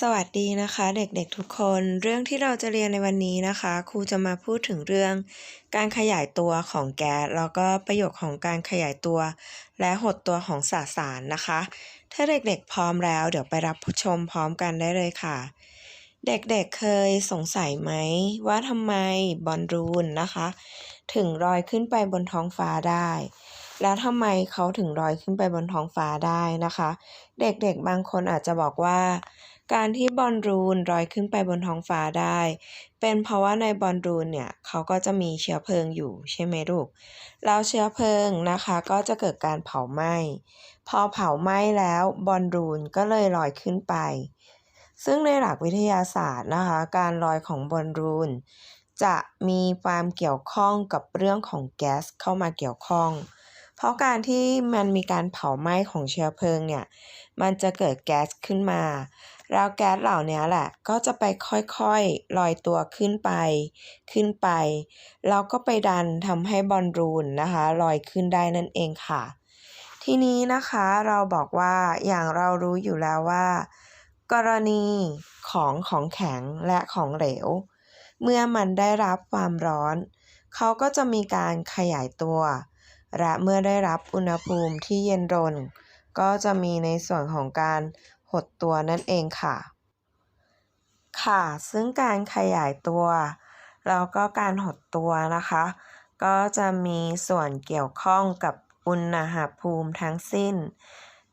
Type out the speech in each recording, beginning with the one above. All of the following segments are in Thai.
สวัสดีนะคะ เด็กๆทุกคน เรื่องที่เราจะเรียนในวันนี้นะคะ ครูจะมาพูดถึงเรื่อง การขยายตัวของแก๊สแล้วก็ประโยชน์ของการขยายตัว และหดตัวของสสารนะคะ ถ้าเด็กๆพร้อมแล้ว เดี๋ยวไปรับชมพร้อมกันได้เลยค่ะ เด็กๆเเคยสงสัยไหมว่าทำไมบอลลูนนะคะ ถึงลอยขึ้นไปบนท้องฟ้าได้แล้วทำไมเขาถึงลอยขึ้นไปบนท้องฟ้าได้นะคะ เด็กๆบางคนอาจจะบอกว่า การที่บอลลูนลอยขึ้นไปบนท้องฟ้าได้ เป็นเพราะว่าในบอลลูนเนี่ยเขาก็จะมีเชื้อเพลิงอยู่ใช่ไหมลูกแล้วเชื้อเพลิงนะคะก็จะเกิดการเผาไหม้พอเผาไหม้แล้วบอลลูนก็เลยลอยขึ้นไป ซึ่งในหลักวิทยาศาสตร์นะคะการลอยของบอลลูนจะมีความเกี่ยวข้องกับเรื่องของแก๊สเข้ามาเกี่ยวข้อง เพราะการที่มันมีการเผาไหม้ของเชื้อเพลิงเนี่ย มันจะเกิดแก๊สขึ้นมา แล้วแก๊สเหล่านี้แหละ ก็จะไปค่อยๆลอยตัวขึ้นไป ขึ้นไป แล้วก็ไปดันทำให้บอลลูนนะคะลอยขึ้นได้นั่นเองค่ะ ทีนี้นะคะเราบอกว่าอย่างเรารู้อยู่แล้วว่า กรณีของของแข็งและของเหลว เมื่อมันได้รับความร้อน เขาก็จะมีการขยายตัว และเมื่อได้รับอุณหภูมิที่เย็นรนก็จะมีในส่วนของการ หดตัวนั่นเองค่ะ ค่ะ ซึ่งการขยายตัว แล้วก็การหดตัวนะคะ ก็จะมีส่วนเกี่ยวข้องกับอุณหภูมิทั้งสิ้น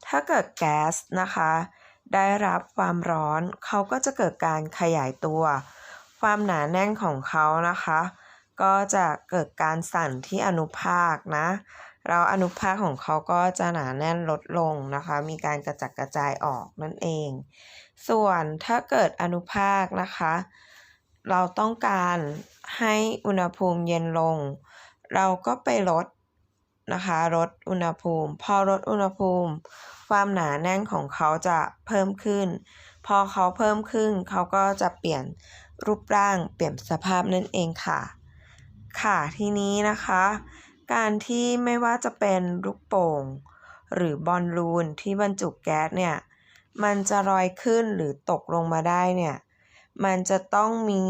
ถ้าเกิดแก๊สนะคะ ได้รับความร้อนเขาก็จะเกิดการขยายตัว ความหนาแน่นของเขานะคะ ก็จะเกิดการสั่นที่อนุภาคนะ แล้วอนุภาคของเขาก็จะหนาแน่นลดลงนะคะ มีการกระจัดกระจายออกนั่นเอง ส่วนถ้าเกิดอนุภาคนะคะ เราต้องการให้อุณหภูมิเย็นลง เราก็ไปลดนะคะลดอุณหภูมิ พอลดอุณหภูมิ ความหนาแน่นของเขาจะเพิ่มขึ้น พอเขาเพิ่มขึ้นเขาก็จะเปลี่ยนรูปร่างเปลี่ยนสภาพนั่นเองค่ะ ค่ะทีนี้นะคะ การที่ไม่ว่าจะเป็นลูกโป่ง หรือบอลลูนที่บรรจุแก๊สเนี่ย มันจะลอยขึ้นหรือตกลงมาได้เนี่ย มันจะต้องมี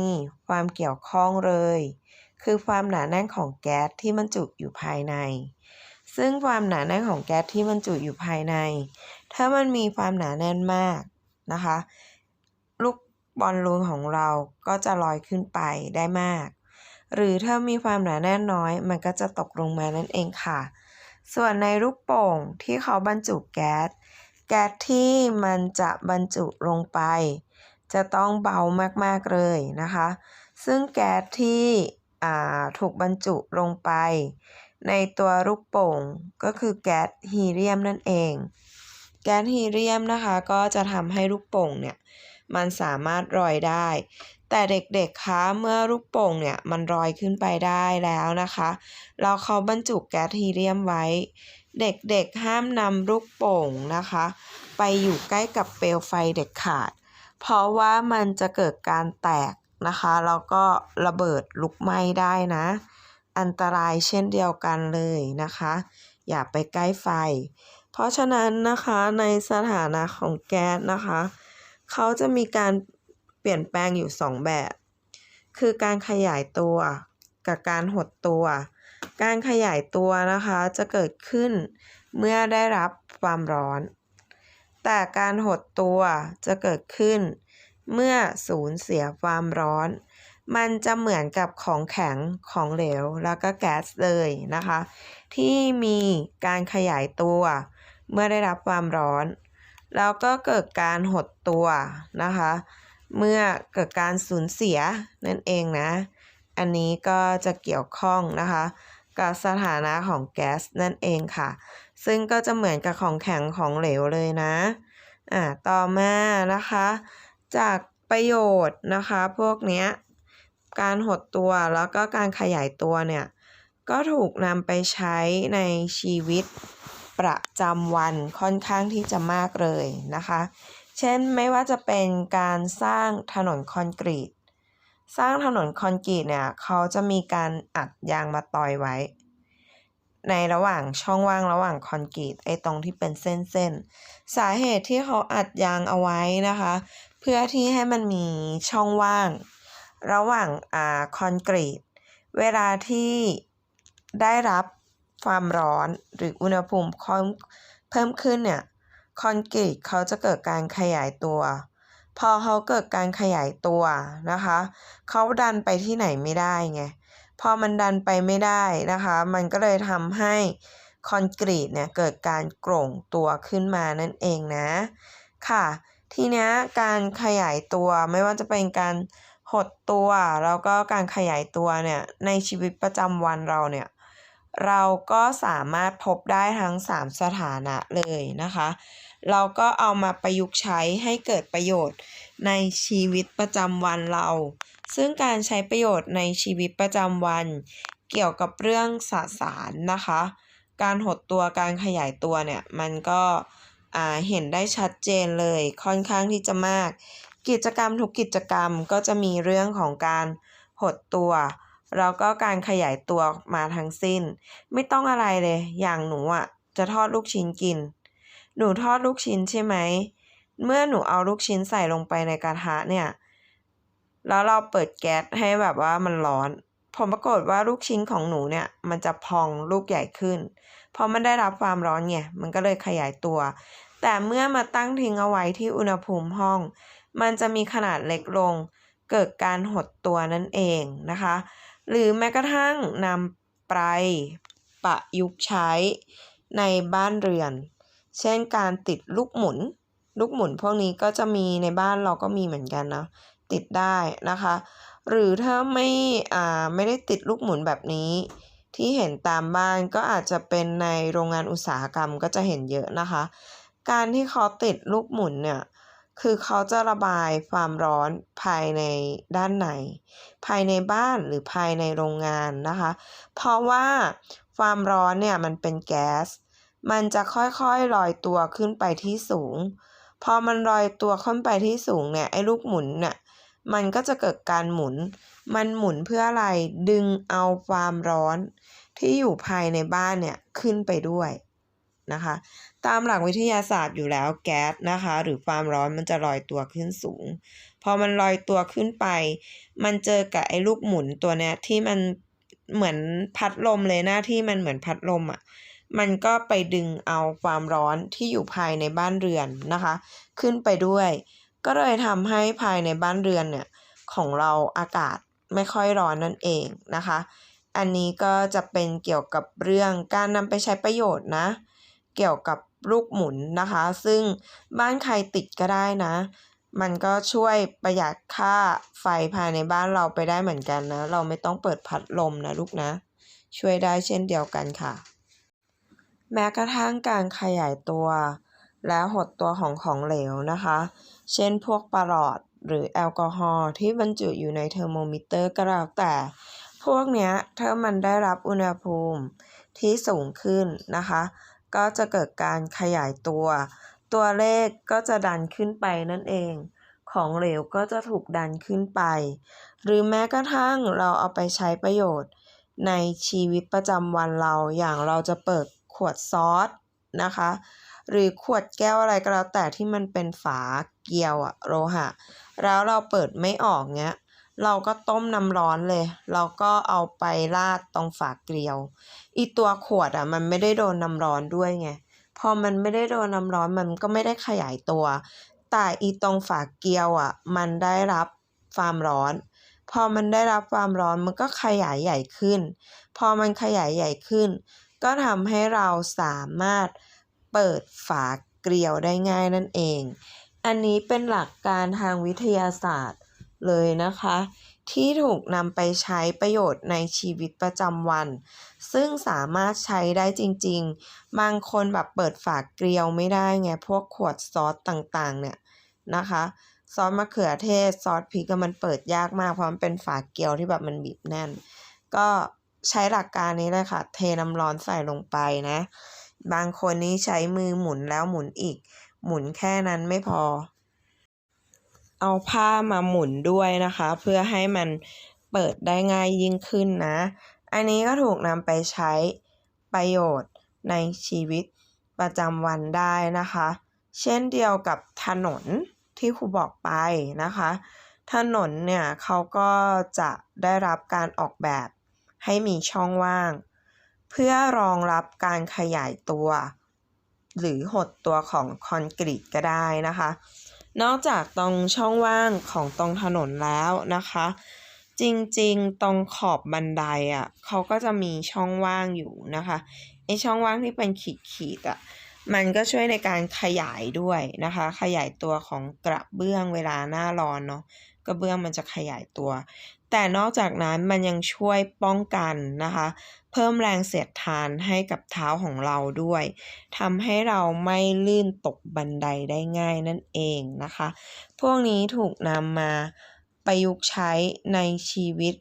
ความเกี่ยวข้องเลย คือความหนาแน่นของแก๊สที่บรรจุอยู่ภายใน ซึ่งความหนาแน่นของแก๊สที่บรรจุอยู่ภายใน ถ้ามันมีความหนาแน่นมากนะคะ ลูกบอลลูนของเราก็จะลอยขึ้นไปได้มาก หรือถ้ามีความหนาแน่นน้อย มันก็จะตกลงมานั่นเองค่ะ ส่วนในลูกโป่งที่เขาบรรจุแก๊ส แก๊สที่มันจะบรรจุลงไป จะต้องเบามากๆเลยนะคะ ซึ่งแก๊สที่ถูกบรรจุลงไป ในตัวลูกโป่งก็คือแก๊สฮีเลียมนั่นเอง แก๊สฮีเลียมนะคะก็จะทำให้ลูกโป่งเนี่ยมันสามารถลอยได้ แต่เด็กๆคะเมื่อลูกโป่งเนี่ยมันลอยขึ้นไปได้แล้วนะคะแล้วเขาบรรจุแก๊สฮีเลียมไว้ เด็กๆห้ามนำลูกโป่งนะคะ ไปอยู่ใกล้กับเปลวไฟเด็ดขาด เพราะว่ามันจะเกิดการแตกนะคะแล้วก็ระเบิดลุกไหม้ได้นะ อันตรายเช่นเดียวกันเลยนะคะ อย่าไปใกล้ไฟ เพราะฉะนั้นนะคะในสถานะของแก๊สนะคะ เขาจะมีการ เปลี่ยนแปลงอยู่ 2 แบบ คือการขยายตัวกับการหดตัว การขยายตัวนะคะจะเกิดขึ้นเมื่อได้รับความร้อน แต่การหดตัวจะเกิดขึ้นเมื่อสูญเสียความร้อน มันจะเหมือนกับของแข็งของเหลวแล้วก็แก๊สเลยนะคะ ที่มีการขยายตัว เมื่อได้รับความร้อน แล้วก็เกิดการหดตัวนะคะ เมื่อเกิดการสูญเสียนั่นเองนะ อันนี้ก็จะเกี่ยวข้องนะคะกับสถานะของแก๊สนั่นเองค่ะ ซึ่งก็จะเหมือนกับของแข็งของเหลวเลยนะอ่าต่อมานะคะ จากประโยชน์นะคะพวกเนี้ยการหดตัวแล้วก็การขยายตัวเนี่ยก็ถูกนำไปใช้ในชีวิตประจำวันค่อนข้างที่จะมากเลยนะคะ เช่นไม่ว่าจะเป็นการสร้างถนนคอนกรีต สร้างถนนคอนกรีตเนี่ยเขาจะมีการอัดยางมาตอยไว้ ในระหว่างช่องว่างระหว่างคอนกรีตไอ้ตรงที่เป็นเส้นๆ สาเหตุที่เขาอัดยางเอาไว้นะคะ เพื่อที่ให้มันมีช่องว่าง ระหว่างอ่าคอนกรีต เวลาที่ได้รับความร้อนหรืออุณหภูมิเพิ่มเพิ่มขึ้นเนี่ย คอนกรีตเขาจะเกิดการขยายตัว พอเขาเกิดการขยายตัวนะคะเขาดันไปที่ไหนไม่ได้ไงพอมันดันไปไม่ได้นะคะ มันก็เลยทำให้คอนกรีตเนี่ยเกิดการโก่งตัวขึ้นมานั่นเองนะค่ะทีนี้การขยายตัวไม่ว่าจะเป็นการหดตัวแล้วก็การขยายตัวเนี่ยในชีวิตประจำวันเราเนี่ยเราก็สามารถพบได้ทั้ง 3 สถานะเลยนะคะ เราก็เอามาประยุกต์ใช้ให้เกิดประโยชน์ในชีวิตประจำวันเรา ซึ่งการใช้ประโยชน์ในชีวิตประจำวัน เกี่ยวกับเรื่องสสารนะคะ การหดตัวการขยายตัวเนี่ย มันก็อ่าเห็นได้ชัดเจนเลยค่อนข้างที่จะมาก กิจกรรมทุกกิจกรรมก็จะมีเรื่องของการหดตัวแล้วก็การขยายตัวมาทั้งสิ้น ไม่ต้องอะไรเลย อย่างหนูอะจะทอดลูกชิ้นกิน หนูทอดลูกชิ้นใช่ไหม เมื่อหนูเอาลูกชิ้นใส่ลงไปในกระทะเนี่ย แล้วเราเปิดแก๊สให้แบบว่ามันร้อนผลปรากฏว่าลูกชิ้นของหนูเนี่ย มันจะพองลูกใหญ่ขึ้น เพราะมันได้รับความร้อนไง มันก็เลยขยายตัว แต่เมื่อมาตั้งทิ้งเอาไว้ที่อุณหภูมิห้อง มันจะมีขนาดเล็กลง เกิดการหดตัวนั่นเองนะคะ หรือแม้กระทั่งนำไปประยุกต์ใช้ในบ้านเรือน เช่นการติดลูกหมุน ลูกหมุนพวกนี้ก็จะมีในบ้านเราก็มีเหมือนกันนะ ติดได้นะคะ หรือถ้าไม่อ่าไม่ได้ติดลูกหมุนแบบนี้ ที่เห็นตามบ้านก็อาจจะเป็นในโรงงานอุตสาหกรรมก็จะเห็นเยอะนะคะ การที่เขาติดลูกหมุนเนี่ยคือเขาจะระบายความร้อนภายในด้านใน ภายในบ้านหรือภายในโรงงานนะคะ เพราะว่าความร้อนเนี่ยมันเป็นแก๊ส มันจะค่อยๆลอยตัวขึ้นไปที่สูง พอมันลอยตัวขึ้นไปที่สูงเนี่ยไอ้ลูกหมุนเนี่ยมันก็จะเกิดการหมุน มันหมุนเพื่ออะไรดึงเอาความร้อนที่อยู่ภายในบ้านเนี่ยขึ้นไปด้วยนะคะ ตามหลักวิทยาศาสตร์อยู่แล้วแก๊สนะคะ หรือความร้อนมันจะลอยตัวขึ้นสูง พอมันลอยตัวขึ้นไป มันเจอกับไอ้ลูกหมุนตัวเนี้ยที่มันเหมือนพัดลมเลยหน้าที่มันเหมือนพัดลมอะ มันก็ไปดึงเอาความร้อนที่อยู่ภายในบ้านเรือนนะคะ ขึ้นไปด้วย ก็เลยทำให้ภายในบ้านเรือนเนี่ยของเราอากาศไม่ค่อยร้อนนั่นเองนะคะ อันนี้ก็จะเป็นเกี่ยวกับเรื่องการนำไปใช้ประโยชน์นะ เกี่ยวกับลูกหมุนนะคะ ซึ่งบ้านใครติดก็ได้นะ มันก็ช่วยประหยัดค่าไฟภายในบ้านเราไปได้เหมือนกันนะ เราไม่ต้องเปิดพัดลมนะลูกนะ ช่วยได้เช่นเดียวกันค่ะ แม้กระทั่งการขยายตัว และหดตัวของของเหลวนะคะ เช่นพวกปลอดหรือแอลกอฮอล์ที่บรรจุอยู่ในเทอร์โมมิเตอร์ก็แล้วแต่ พวกเนี้ยถ้ามันได้รับอุณหภูมิที่สูงขึ้นนะคะ ก็จะเกิดการขยายตัว ตัวเลขก็จะดันขึ้นไปนั่นเอง ของเหลวก็จะถูกดันขึ้นไป หรือแม้กระทั่งเราเอาไปใช้ประโยชน์ในชีวิตประจำวันเราอย่างเราจะเปิด ขวดซอสนะคะ หรือขวดแก้วอะไรก็แล้วแต่ที่มันเป็นฝาเกลียวอะโลหะ แล้วเราเปิดไม่ออกเงี้ยเราก็ต้มน้ำร้อนเลย เราก็เอาไปราดตรงฝาเกลียว อีตัวขวดอะมันไม่ได้โดนน้ำร้อนด้วยไง พอมันไม่ได้โดนน้ำร้อนมันก็ไม่ได้ขยายตัว แต่อีตรงฝาเกลียวอะ มันได้รับความร้อน พอมันได้รับความร้อนมันก็ขยายใหญ่ขึ้น พอมันขยายใหญ่ขึ้น ก็ทำให้เราสามารถเปิดฝาเกลียวได้ง่ายนั่นเอง อันนี้เป็นหลักการทางวิทยาศาสตร์เลยนะคะ ที่ถูกนำไปใช้ประโยชน์ในชีวิตประจำวัน ซึ่งสามารถใช้ได้จริง ๆ บางคนแบบเปิดฝาเกลียวไม่ได้ไงพวกขวดซอสต่างๆ เนี่ยนะคะซอสมะเขือเทศซอสพริกก็มันเปิดยากมากเพราะมันเป็นฝาเกลียวที่แบบมันบีบแน่น ก็ ใช้หลักการนี้เลยค่ะ เทน้ำร้อนใส่ลงไปนะ บางคนนี่ใช้มือหมุนแล้วหมุนอีก หมุนแค่นั้นไม่พอ เอาผ้ามาหมุนด้วยนะคะ เพื่อให้มันเปิดได้ง่ายยิ่งขึ้นนะ อันนี้ก็ถูกนำไปใช้ประโยชน์ในชีวิตประจำวันได้นะคะ เช่นเดียวกับถนนที่ครูบอกไปนะคะ ถนนเนี่ยเขาก็จะได้รับการออกแบบ ให้มีช่องว่าง เพื่อรองรับการขยายตัว หรือหดตัวของคอนกรีตก็ได้นะคะ นอกจากตรงช่องว่างของตรงถนนแล้วนะคะ จริงๆตรงขอบบันไดอะเขาก็จะมีช่องว่างอยู่นะคะไอช่องว่างที่เป็นขีดๆอะมันก็ช่วยในการขยายด้วยนะคะ ขยายตัวของกระเบื้องเวลาหน้าร้อนเนาะ กระเบื้องมันจะขยายตัว แต่นอกจากนั้นมันยังช่วยป้องกันนะคะ เพิ่มแรงเสียดทานให้กับเท้าของเราด้วยทำให้เราไม่ลื่นตกบันไดได้ง่ายนั่นเองนะคะ พวกนี้ถูกนำมาประยุกต์ใช้ในชีวิต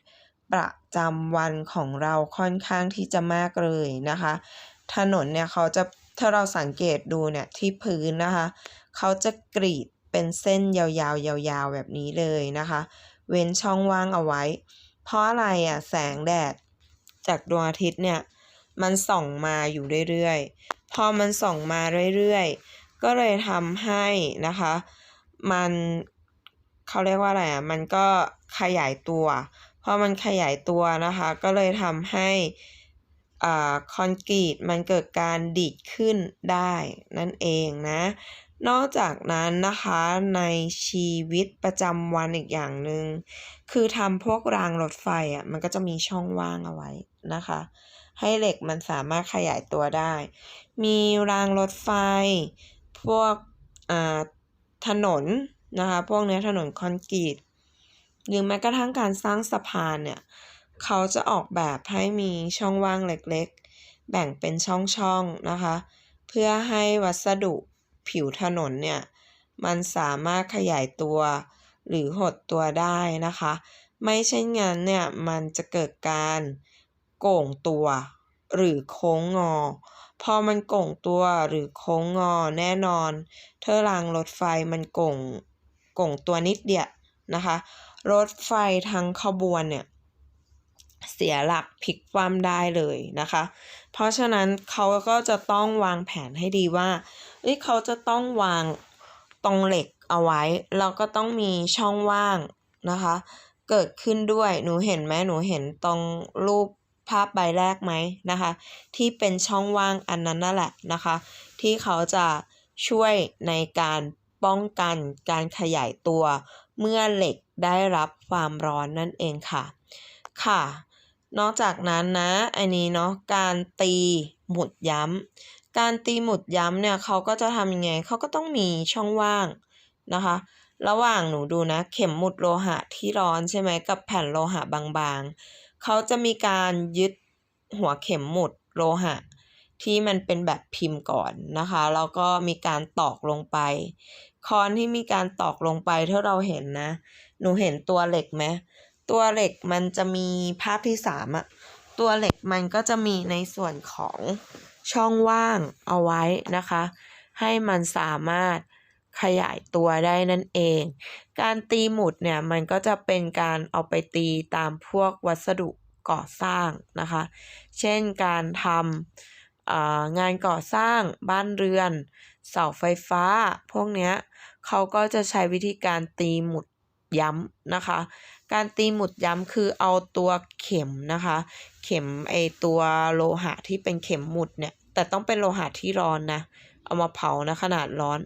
ประจำวันของเราค่อนข้างที่จะมากเลยนะคะ ถนนเนี่ยเขาจะถ้าเราสังเกตดูเนี่ยที่พื้นนะคะ เขาจะกรีด เป็นเส้นยาวๆยาวๆแบบนี้เลยนะคะ เว้นช่องว่างเอาไว้ เพราะอะไรอะแสงแดด จากดวงอาทิตย์เนี่ย มันส่องมาอยู่เรื่อยๆ พอมันส่องมาเรื่อยๆ ก็เลยทำให้นะคะ มันเขาเรียกว่าอะไรอะมันก็ขยายตัวพอมันขยายตัวนะคะ ก็เลยทำให้อ่คอนกรีตมันเกิดการดีดขึ้นได้นั่นเองนะ นอกจากนั้นนะคะในชีวิตประจำวันอีกอย่างหนึ่งคือทำพวกรางรถไฟอะมันก็จะมีช่องว่างเอาไว้นะคะ ให้เหล็กมันสามารถขยายตัวได้ มีรางรถไฟ พวกอ่าถนนนะคะ พวกเนี้ยถนนคอนกรีตหรือแม้กระทั่งการสร้างสะพานเนี่ยเขาจะออกแบบให้มีช่องว่างเล็กๆ แบ่งเป็นช่องๆนะคะ เพื่อให้วัสดุ ผิวถนนเนี่ย มันสามารถขยายตัวหรือหดตัวได้นะคะ ไม่เช่นงั้นเนี่ยมันจะเกิดการโก่งตัวหรือโค้งงอ พอมันโก่งตัวหรือโค้งงอแน่นอน เทอรางรถไฟมันโก่งโก่งตัวนิดเดียวนะคะ รถไฟทั้งขบวนเนี่ย เสียหลักพลิกคว่ำได้เลยนะคะ เพราะฉะนั้นเขาก็จะต้องวางแผนให้ดีว่าเอ้ยเขาจะต้องวางตรงเหล็กเอาไว้ แล้วก็ต้องมีช่องว่างนะคะ เกิดขึ้นด้วยหนูเห็นไหมหนูเห็นตรงรูปภาพใบแรกไหมนะคะ ที่เป็นช่องว่างอันนั้นนั่นแหละนะคะ ที่เขาจะช่วยในการป้องกันการขยายตัว เมื่อเหล็กได้รับความร้อนนั่นเองค่ะ ค่ะ นอกจากนั้นนะอันนี้เนาะการตีหมุดย้ำ การตีหมุดย้ำเนี่ยเขาก็จะทำยังไงเขาก็ต้องมีช่องว่างนะคะ ระหว่างหนูดูนะ เข็มหมุดโลหะที่ร้อนใช่ไหมกับแผ่นโลหะบางๆเขาจะมีการยึดหัวเข็มหมุดโลหะ ที่มันเป็นแบบพิมพ์ก่อนนะคะแล้วก็มีการตอกลงไป คอนที่มีการตอกลงไปถ้าเราเห็นนะ หนูเห็นตัวเหล็กไหม ตัวเหล็กมันจะมีภาพที่สามอะตัวเหล็กมันก็จะมีในส่วนของช่องว่างเอาไว้นะคะ ให้มันสามารถขยายตัวได้นั่นเอง การตีหมุดเนี่ยมันก็จะเป็นการเอาไปตีตามพวกวัสดุก่อสร้างนะคะ เช่นการทำงานก่อสร้างบ้านเรือน เสาไฟฟ้า พวกเนี้ยเขาก็จะใช้วิธีการตีหมุดย้ำนะคะ การตีหมุดย้ำคือเอาตัวเข็มนะคะ เข็มไอตัวโลหะที่เป็นเข็มหมุดเนี่ย แต่ต้องเป็นโลหะที่ร้อนนะ เอามาเผานะขนาดร้อน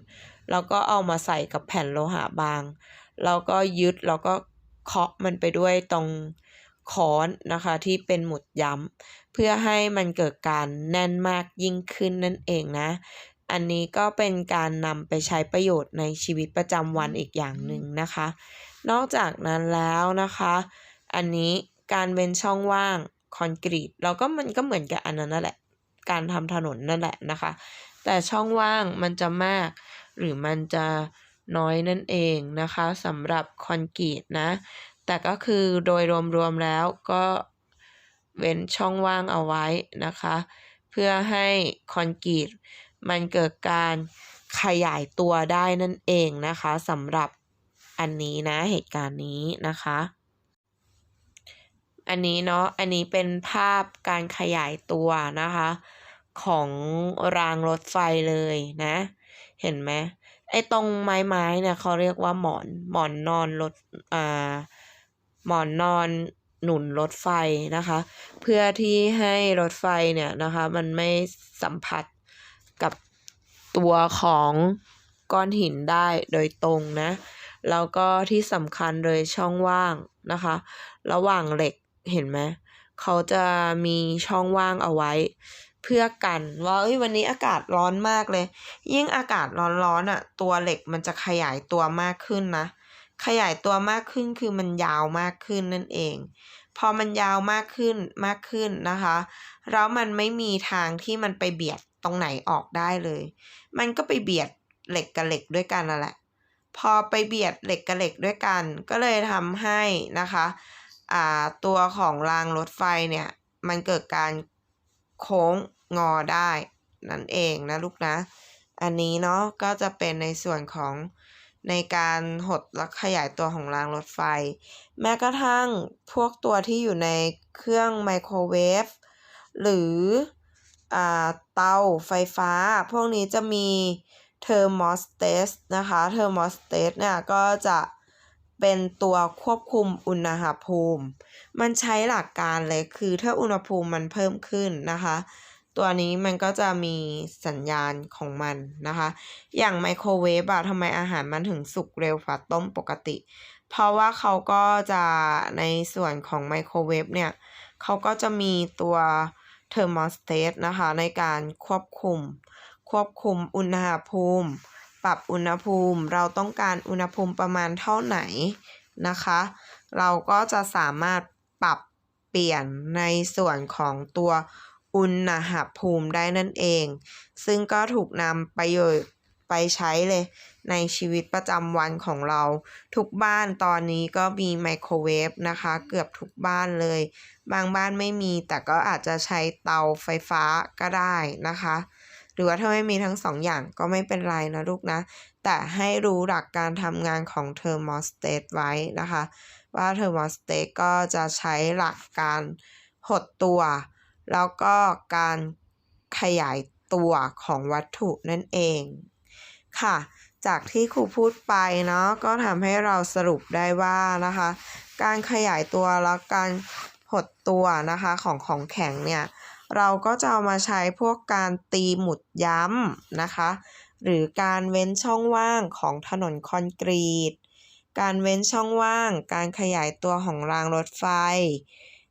แล้วก็เอามาใส่กับแผ่นโลหะบาง แล้วก็ยึดแล้วก็เคาะมันไปด้วยตรงค้อนนะคะที่เป็นหมุดย้ำ เพื่อให้มันเกิดการแน่นมากยิ่งขึ้นนั่นเองนะ อันนี้ก็เป็นการนำไปใช้ประโยชน์ในชีวิตประจำวันอีกอย่างหนึ่งนะคะ นอกจากนั้นแล้วนะคะ อันนี้การเว้นช่องว่างคอนกรีตเราก็มันก็เหมือนกับอันนั้นนั่นแหละ การทำถนนนั่นแหละนะคะ แต่ช่องว่างมันจะมาก หรือมันจะน้อยนั่นเองนะคะสำหรับคอนกรีตนะ แต่ก็คือโดยรวมๆแล้วก็เว้นช่องว่างเอาไว้นะคะ เพื่อให้คอนกรีตมันเกิดการขยายตัวได้นั่นเองนะคะสำหรับ อันนี้นะเหตุการณ์นี้นะคะ อันนี้เนาะอันนี้เป็นภาพการขยายตัวนะคะ ของรางรถไฟเลยนะ เห็นไหมไอ้ตรงไม้ไม้เนี่ยเขาเรียกว่าหมอนหมอนนอนรถอ่าหมอนนอนหนุนรถไฟนะคะ เพื่อที่ให้รถไฟเนี่ยนะคะ มันไม่สัมผัสกับตัวของก้อนหินได้โดยตรงนะ แล้วก็ที่สำคัญเลยช่องว่างนะคะ ระหว่างเหล็กเห็นไหมเขาจะมีช่องว่างเอาไว้ เพื่อกันว่าเอ้ยวันนี้อากาศร้อนมากเลย ยิ่งอากาศร้อนๆอะ ตัวเหล็กมันจะขยายตัวมากขึ้นนะ ขยายตัวมากขึ้นคือมันยาวมากขึ้นนั่นเอง พอมันยาวมากขึ้นมากขึ้นนะคะแล้วมันไม่มีทางที่มันไปเบียดตรงไหนออกได้เลย มันก็ไปเบียดเหล็กกับเหล็กด้วยกันนั่นแหละ พอไปเบียดเหล็กกับเหล็กด้วยกัน ก็เลยทำให้นะคะอ่าตัวของรางรถไฟเนี่ยมันเกิดการโค้งงอได้นั่นเองนะลูกนะ อันนี้เนาะก็จะเป็นในส่วนของในการหดและขยายตัวของรางรถไฟ แม้กระทั่งพวกตัวที่อยู่ในเครื่องไมโครเวฟหรืออ่าเตาไฟฟ้า พวกนี้จะมี เทอร์โมสเตสนะคะเทอร์โมสเตสเนี่ยก็จะเป็นตัวควบคุมอุณหภูมิ มันใช้หลักการเลยคือถ้าอุณหภูมิมันเพิ่มขึ้นนะคะ ตัวนี้มันก็จะมีสัญญาณของมันนะคะ อย่างไมโครเวฟอะทำไมอาหารมันถึงสุกเร็วกว่าต้มปกติ เพราะว่าเขาก็จะในส่วนของไมโครเวฟเนี่ยเขาก็จะมีตัวเทอร์โมสเตสนะคะในการควบคุม ควบคุมอุณหภูมิ ปรับอุณหภูมิ เราต้องการอุณหภูมิประมาณเท่าไหนนะคะ เราก็จะสามารถปรับเปลี่ยนในส่วนของตัวอุณหภูมิได้นั่นเอง ซึ่งก็ถูกนำประโยชน์ไปใช้เลย ในชีวิตประจำวันของเรา ทุกบ้านตอนนี้ก็มีไมโครเวฟนะคะ เกือบทุกบ้านเลย บางบ้านไม่มีแต่ก็อาจจะใช้เตาไฟฟ้าก็ได้นะคะ หรือว่าถ้าไม่มีทั้งสองอย่างก็ไม่เป็นไรนะลูกนะ แต่ให้รู้หลักการทำงานของเทอร์โมสเตตไว้นะคะ ว่าเทอร์โมสเตตก็จะใช้หลักการหดตัว แล้วก็การขยายตัวของวัตถุนั่นเองค่ะจากที่ครูพูดไปเนาะก็ทำให้เราสรุปได้ว่านะคะ การขยายตัวแล้วการหดตัวนะคะของของแข็งเนี่ย เราก็จะเอามาใช้พวกการตีหมุดย้ำนะคะ หรือการเว้นช่องว่างของถนนคอนกรีต การเว้นช่องว่าง การขยายตัวของรางรถไฟ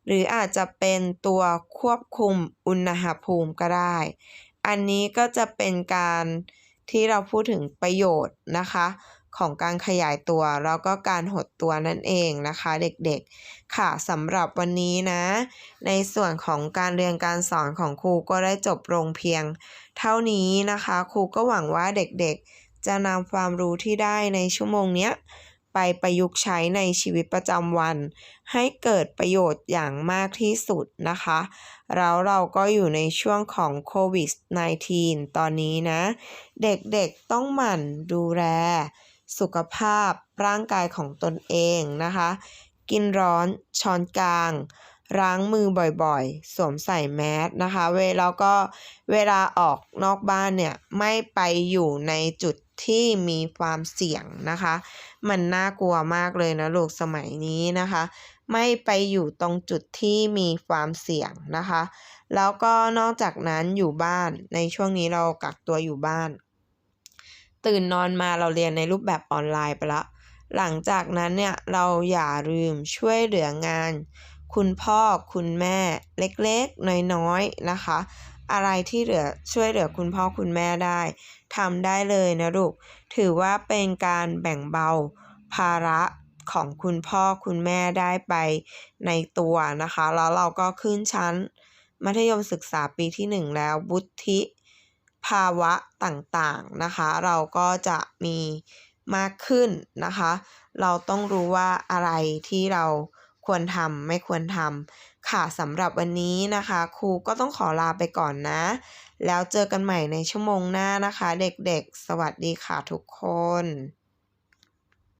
หรืออาจจะเป็นตัวควบคุมอุณหภูมิก็ได้ อันนี้ก็จะเป็นการที่เราพูดถึงประโยชน์นะคะ ของการขยายตัว แล้วก็การหดตัวนั่นเองนะคะเด็กๆ ค่ะสำหรับวันนี้นะ ในส่วนของการเรียนการสอนของครูก็ได้จบลงเพียง เท่านี้นะคะครูก็หวังว่าเด็กๆ จะนำความรู้ที่ได้ในชั่วโมงเนี้ยไปประยุกต์ใช้ในชีวิตประจำวัน ให้เกิดประโยชน์อย่างมากที่สุดนะคะ แล้วเราก็อยู่ในช่วงของโควิด -19 ตอนนี้นะ เด็กๆต้องหมั่นดูแล สุขภาพร่างกายของตนเองนะคะ กินร้อนช้อนกลาง ล้างมือบ่อยๆ สวมใส่แมสนะคะเวแล้วก็เวลาออกนอกบ้านเนี่ยไม่ไปอยู่ในจุดที่มีความเสี่ยงนะคะ มันน่ากลัวมากเลยนะลูกสมัยนี้นะคะ ไม่ไปอยู่ตรงจุดที่มีความเสี่ยงนะคะ แล้วก็นอกจากนั้นอยู่บ้านในช่วงนี้เรากักตัวอยู่บ้าน ตื่นนอนมาเราเรียนในรูปแบบออนไลน์ไปละ หลังจากนั้นเนี่ยเราอย่าลืมช่วยเหลืองาน คุณพ่อคุณแม่เล็กๆ น้อยๆนะคะ อะไรที่เหลือช่วยเหลือคุณพ่อคุณแม่ได้ทำได้เลยนะลูก ถือว่าเป็นการแบ่งเบาภาระของคุณพ่อคุณแม่ได้ไปในตัวนะคะ แล้วเราก็ขึ้นชั้น มัธยมศึกษาปีที่ 1 แล้ววุฒิ ภาวะต่างๆนะคะ เราก็จะมีมากขึ้นนะคะ เราต้องรู้ว่าอะไรที่เราควรทำไม่ควรทำค่ะสำหรับวันนี้นะคะ ครูก็ต้องขอลาไปก่อนนะ แล้วเจอกันใหม่ในชั่วโมงหน้านะคะ เด็กๆ สวัสดีค่ะทุกคน